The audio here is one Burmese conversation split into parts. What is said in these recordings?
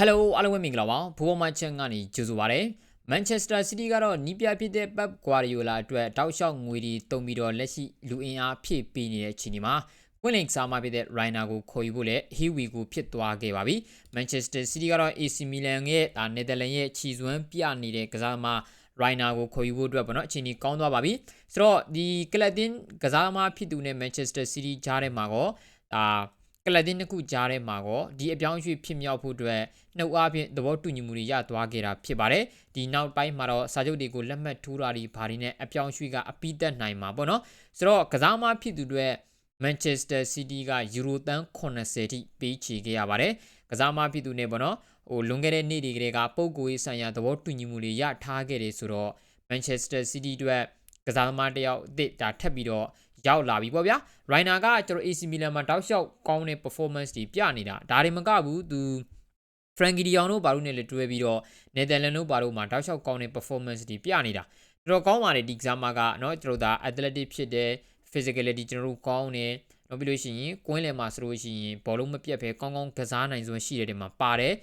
Hello အားလုံးပဲမင်္ဂလာပါဘူဘောမချန်ကနေကြိုဆိုပါရစေ Manchester City ကတော့နီးပြဖြစ်တဲ့ Pep Guardiola အတွက်တောက်လျှောက်ငွေတွေတုံပြီးတော့လက်ရှိလူအင်အားဖြည့်ပေးနေတဲ့ချိန်ဒီမှာကွင်းလင်ကစားမဖြစ်တဲ့ Reina ကိုခေါ်ယူဖို့လည်း Hiwi ကိုဖြစ်သွားခဲ့ပါပြီ Manchester City ကတော့ AC Milan ရဲ့ဒါ Netherlands ရဲ့ခြီစွမ်းပြနေတဲ့ကစားသမား Reina ကိုခေါ်ယူဖို့အတွက်ပေါ့နော်အချိန်ကြီးကောင်းသွားပါပြီဆိုတော့ဒီကလပ်တင်ကစားသမားဖြစ်သူနဲ့ Manchester City ကြားထဲမှာကောဒါ ကလပ်တင်တစ်ခုကြားထဲမှာကောဒီအပြောင်းအရွှေ့ဖြစ်မြောက်ဖို့အတွက်နှုတ်အားဖြင့်သဘောတူညီမှုတွေရသွားခဲ့တာဖြစ်ပါတယ်ဒီနောက်ပိုင်းမှာတော့စာချုပ်တွေကိုလက်မှတ်ထိုးတာတွေဘာတွေနဲ့အပြောင်းအရွှေ့ကအပိသက်နိုင်မှာပေါ့နော်ဆိုတော့ကစားသမားဖြစ်သူတွေ Manchester City ကယူရိုတန်း80ထိပေးချေခဲ့ရပါတယ်ကစားသမားဖြစ်သူနဲ့ပေါ့နော်ဟိုလွန်ခဲ့တဲ့နေ့တွေကလေးကပုံကိုရေးဆိုင်ရာသဘောတူညီမှုတွေရထားခဲ့တယ်ဆိုတော့ Manchester City အတွက်ကစားသမားတယောက်အစ်ဒါထပ်ပြီးတော့ ရောက်လာပြီပေါ့ဗျာ။ Reina ကကျွန်တော် AC Milan မှာတောက်လျှောက်ကောင်းတဲ့ performance တွေပြနေတာဒါတွေမကဘူးသူ Frankie De Jong တို့ဘာလို့နဲ့လဲတွဲပြီးတော့ Netherlands တို့ဘာလို့မှာတောက်လျှောက်ကောင်းတဲ့ performance တွေပြနေတာတော်တော်ကောင်းပါတယ်ဒီကစားမကเนาะကျွန်တော်ဒါ athletic ဖြစ်တဲ့ physicality ကျွန်တော်တို့ကောင်းတယ်နောက်ပြီးလို့ရှိရင်ကွင်းလယ်မှာဆိုလို့ရှိရင်ဘောလုံးမပြတ်ဘဲကောင်းကောင်းကစားနိုင်စွမ်းရှိတဲ့နေရာမှာပါတယ်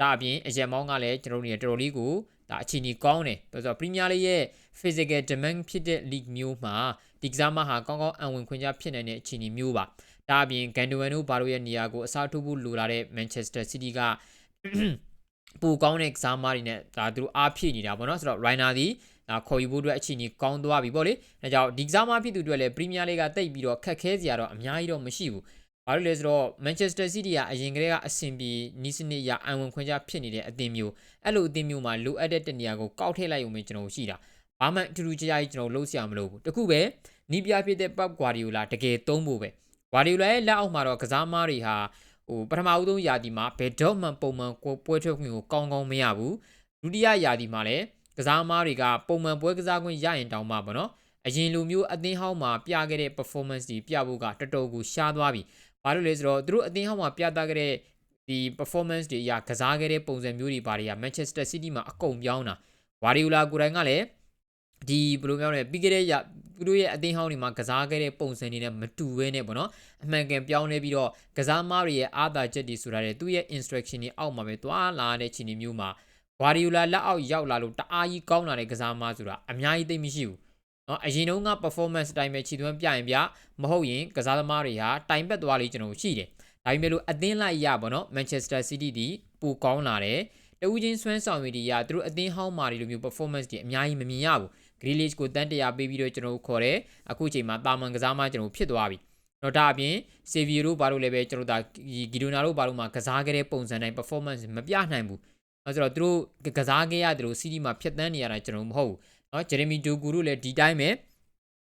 ဒါအပြင်အရက်မောင်းကလည်းကျွန်တော်တို့နေတော်တော်လေးကိုဒါအခြေအနေကောင်းတယ်ဆိုတော့ Premier League ရဲ့ physical demand ဖြစ်တဲ့ league မျိုးမှာ ဒီကစားမဟာကောင်းကောင်းအံဝင်ခွင့်ကြဖြစ်နိုင်တဲ့အခြေအနေမျိုးပါဒါအပြင် Gundogan တို့ဘာလို့ရဲ့နေရာကိုအစားထိုးဖို့လိုလာတဲ့ Manchester City ကပိုကောင်းတဲ့ကစားမတွေနဲ့ဒါသူတို့အားဖြည့်နေတာပေါ့နော်ဆိုတော့ Reina ဒီဒါခေါ်ယူဖို့အတွက်အခြေအနေကောင်းသွားပြီပေါ့လေ။ဒါကြောင့်ဒီကစားမဖြစ်သူတွေလည်းပရီးမီးယားလိဂ်ကတိတ်ပြီးတော့ခက်ခဲစရာတော့အများကြီးတော့မရှိဘူး။ဘာလို့လဲဆိုတော့ Manchester City ကအရင်ကတည်းကအဆင်ပြေနီးစနစ်ရအံဝင်ခွင့်ကြဖြစ်နေတဲ့အသင်းမျိုးအဲ့လိုအသင်းမျိုးမှာလိုအပ်တဲ့တနေရာကိုကောက်ထည့်လိုက်ရုံပဲကျွန်တော်ရှိတာ။ ဘာမှအထူးထူးခြားခြားကြီးကျွန်တော်လှုပ်ရှားမလို့ဘူး။တခုပဲနီးပြဖြစ်တဲ့ Pep Guardiola တကယ်သုံးဖို့ပဲ။ Guardiola ရဲ့လက်အောက်မှာတော့ကစားမတွေဟာဟိုပထမဦးဆုံးယာတီမှာဘယ်တော့မှပုံမှန်ပွဲထွက်ခွင့်ကိုကောင်းကောင်းမရဘူး။ဒုတိယယာတီမှာလည်းကစားသမားတွေကပုံမှန်ပွဲကစားခွင့်ရရင်တောင်မှပေါ့နော်အရင်လိုမျိုးအသင်းဟောင်းမှာပြခဲ့တဲ့ performance တွေပြဖို့ကတော်တော်ကိုရှားသွားပြီ။ဘာလို့လဲဆိုတော့သူတို့အသင်းဟောင်းမှာပြသခဲ့တဲ့ဒီ performance တွေအရကစားခဲ့တဲ့ပုံစံမျိုးတွေဘာတွေက Manchester City မှာအကုန်ပြောင်းတာ။ Guardiola ကိုယ်တိုင်ကလည်း ဒီဘယ်လိုပြောလဲပြီးခဲ့တဲ့ရသူတို့ရဲ့အသင်းဟောင်းတွေမှာကစားခဲ့တဲ့ပုံစံတွေနဲ့မတူဘဲနဲ့ပေါ့နော်အမှန်ကန်ပြောင်းလဲပြီးတော့ကစားမားတွေရဲ့အားသာချက်တွေဆိုတာတွေသူ့ရဲ့ instruction တွေအောက်မှာပဲသွားလာတဲ့ခြေနေမျိုးမှာဂွာဒီယိုလာလက်အောက်ရောက်လာလို့တအားကြီးကောင်းလာတဲ့ကစားမားဆိုတာအများကြီးသိမရှိဘူးနော်အရင်တုန်းက performance တိုင်းပဲခြေသွမ်းပြရင်ပြမဟုတ်ရင်ကစားသမားတွေဟာတိုင်ပတ်သွားလေကျွန်တော်ရှိတယ်ဒါပေမဲ့လို့အသင်းလိုက်ရပေါ့နော် Manchester City ဒီပိုကောင်းလာတယ်တူးချင်းဆွမ်းဆောင်ရည်တွေရသူတို့အသင်းဟောင်းမာတွေလိုမျိုး performance တွေအများကြီးမမြင်ရဘူး Grealish ကိုတန်းတရာပေးပြီးတော့ကျွန်တော်ခေါ်တယ်အခုချိန်မှာတာမန်ကစားမကျွန်တော်ဖြစ်သွားပြီတော့ဒါအပြင် Xavier တို့ဘာလို့လဲပဲကျွန်တော်ဒါဂီဒိုနာတို့ဘာလို့မှကစားခဲ့တဲ့ပုံစံတိုင်း performance မပြနိုင်ဘူးအဲဆိုတော့သူတို့ကစားခဲ့ရတယ်လို့စီးတီမှာဖြတ်တန်းနေရတာကျွန်တော်မဟုတ်ဘူးเนาะဂျယ်ရမီဒိုကူတို့လည်းဒီတိုင်းပဲ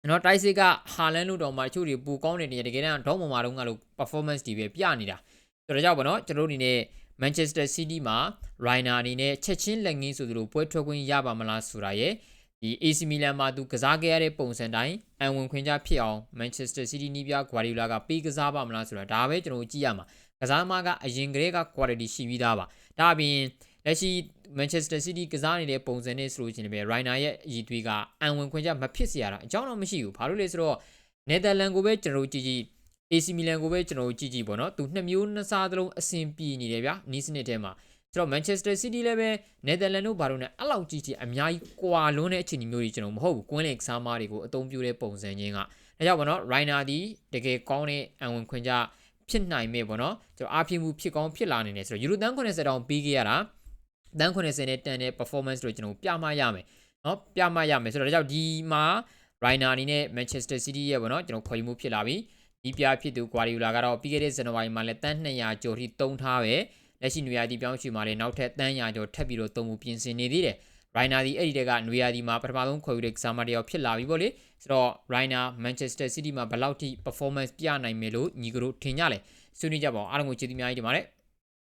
နော်တိုက်စစ်ကဟာလန်တို့တော့မှချို့တွေပူကောင်းနေတယ်တကယ်တမ်းဒေါမမာတော့ကလို့ performance တွေပဲပြနေတာဆိုတော့ကြောင့်ပေါ့နော်ကျွန်တော်တို့အနေနဲ့ Manchester City မှာ Reina အနေနဲ့ချက်ချင်းလက်ငင်းဆိုသူတို့ပွဲထွက်ခွင့်ရပါမလားဆိုတာရယ် ဒီ AC Milan မှာသူကစားခဲ့ရတဲ့ပုံစံတိုင်းအံဝင်ခွင့်ကြဖြစ်အောင် Manchester City နီးပြ Guardiola ကပေးကစားပါမလားဆိုတာဒါပဲကျွန်တော်ကြည့်ရမှာကစားသမားကအရင်ကတည်းက quality ရှိပြီးသားပါဒါအပြင်လက်ရှိ Manchester City ကစားနေတဲ့ပုံစံနဲ့ဆိုလို့ချင်းပဲ Reina ရဲ့အည်သွေးကအံဝင်ခွင့်ကြမဖြစ်စေရတာအကြောင်းတော့မရှိဘူးဘာလို့လဲဆိုတော့ Netherlands ကိုပဲကျွန်တော်ကြည့်ကြည့် AC Milan ကိုပဲကျွန်တော်ကြည့်ကြည့်ပေါ့နော်သူနှစ်မျိုးနှစ်စားသလုံးအဆင်ပြေနေတယ်ဗျာနီးစနစ်ထဲမှာ ဆိုတော့ Manchester City လည်းပဲ Netherlands တို့ဘာလို့ ਨੇ အဲ့လောက်ကြည့်ကြည့်အများကြီးကွာလွန်းတဲ့အခြေအနေမျိုးတွေကျွန်တော်မဟုတ်ဘူးကွင်းလင်ကစားမားတွေကိုအသုံးပြုတဲ့ပုံစံချင်းကဒါကြောင့်ပေါ့နော် Reina ဒီတကယ်ကောင်းတဲ့အံဝင်ခွင့်ကြဖြစ်နိုင်မဲ့ပေါ့နော်ကျွန်တော်အားဖြည့်မှုဖြစ်ကောင်းဖြစ်လာနေတယ်ဆိုတော့ယူရိုတန်း90တောင်ပြီးခဲ့ရတာတန်း80နဲ့တန်တဲ့ performance တွေကျွန်တော်ပြမရမယ်เนาะပြမရမယ်ဆိုတော့ဒါကြောင့်ဒီမှာ Reina အနေနဲ့ Manchester City ရဲ့ပေါ့เนาะကျွန်တော်ခေါ်ယူမှုဖြစ်လာပြီဒီပြဖြစ်သူ Guardiola ကတော့ပြီးခဲ့တဲ့ဇန်နဝါရီမှာလည်းတန်း200ကျော်ထိတုံးထားပဲ လက်ရှိနွေရာသီပြောင်းရွှေ့မှာလည်းနောက်ထပ်တန်း100ကျော်ထပ်ပြီးတော့တုံးမှုပြင်ဆင်နေသေးတယ်ရိုင်နာဒီအဲ့ဒီတက်ကနွေရာသီမှာပထမဆုံးခေါ်ယူတဲ့ကစားမတယောက်ဖြစ်လာပြီပေါ့လေဆိုတော့ရိုင်နာမန်ချက်စတာစီးတီးမှာဘယ်လောက်ထိ performance ပြနိုင်မယ်လို့ညီကတို့ထင်ကြလဲဆွေးနွေးကြပါအောင်အားလုံးကိုကျေးဇူးများကြီးတင်ပါတယ်